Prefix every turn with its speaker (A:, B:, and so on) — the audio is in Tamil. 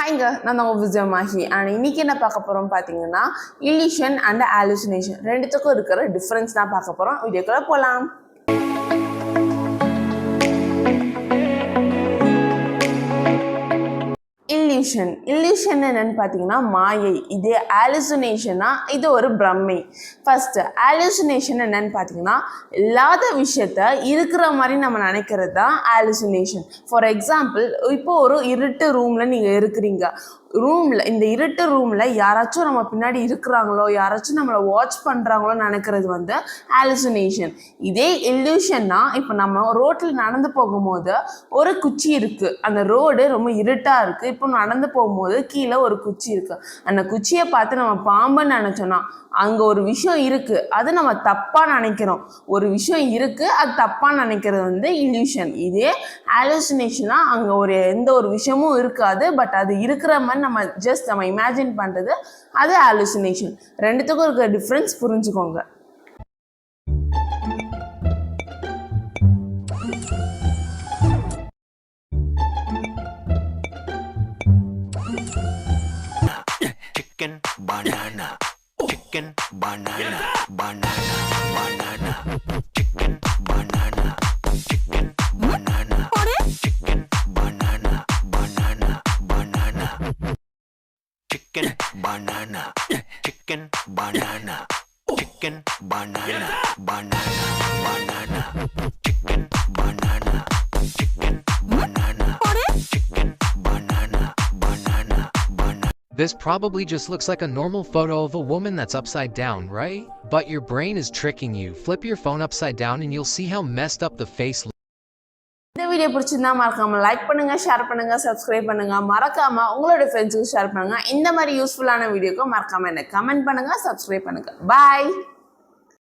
A: ஹைங்க நான் தான் மாஹி. அண்ட் இன்றைக்கி என்ன பார்க்க போகிறோம் பார்த்தீங்கன்னா இல்லிஷன் அண்ட் ஆலுசினேஷன் ரெண்டுத்துக்கும் இருக்கிற டிஃப்ரென்ஸ் தான் பார்க்க போகிறோம் வீடியோக்குள்ளே போகலாம் illusion. Illusion என்னன்னு பார்த்தீங்கன்னா மாயை. இது ஆலுசினேஷனா இது ஒரு பிரம்மை. ஃபஸ்ட்டு ஆலுசினேஷன் என்னன்னு பார்த்தீங்கன்னா இல்லாத விஷயத்த இருக்கிற மாதிரி நம்ம நினைக்கிறது தான் ஆலுசினேஷன் ஃபார் எக்ஸாம்பிள் இப்போ ஒரு இருட்டு ரூமில் நீங்கள் இருக்கிறீங்க. ரூமில் இந்த இருட்டு ரூமில் யாராச்சும் நம்ம பின்னாடி இருக்கிறாங்களோ யாராச்சும் நம்மளை வாட்ச் பண்ணுறாங்களோ நினைக்கிறது வந்து ஆலுசினேஷன் இதே இல்யூஷன்னா இப்போ நம்ம ரோட்டில் நடந்து போகும்போது ஒரு குச்சி இருக்குது அந்த ரோடு ரொம்ப இருட்டாக இருக்குது இப்போ நடந்து போகும்போது கீழே ஒரு குச்சி இருக்குது அந்த குச்சியை பார்த்து நம்ம பாம்புன்னு நினச்சோன்னா அங்கே ஒரு விஷயம் இருக்குது அது நம்ம தப்பாக நினைக்கிறோம். ஒரு விஷயம் இருக்குது அது தப்பாக நினைக்கிறது வந்து இல்யூஷன் இதே ஆலுசினேஷனாக அங்கே ஒரு எந்த ஒரு விஷயமும் இருக்காது. பட் அது இருக்கிற மாதிரி நம்ம ஜஸ்ட் நம்ம இமேஜின் பண்ணுறது அது ஆலுசினேஷன் ரெண்டுத்துக்கும் இருக்கிற டிஃப்ரென்ஸ் புரிஞ்சுக்கோங்க
B: chicken banana chicken banana banana banana chicken banana. Chicken banana. Chicken banana. Banana. Banana. Chicken banana. Chicken banana. Chicken banana. Banana. Banana.
C: This probably just looks like a normal photo of a woman that's upside down, right? But your brain is tricking you. Flip your phone upside down and you'll see how messed up the face looks.
A: இந்த வீடியோ பிடிச்சிருந்தா மறக்காம லைக் பண்ணுங்க ஷேர் பண்ணுங்க சப்ஸ்கிரைப் பண்ணுங்க. மறக்காம உங்களோட ஃப்ரெண்ட்ஸுக்கு ஷேர் பண்ணுங்க. இந்த மாதிரி யூஸ்ஃபுல்லான வீடியோக்கு மறக்காம எனக்கு கமெண்ட் பண்ணுங்க சப்ஸ்கிரைப் பண்ணுங்க. பாய்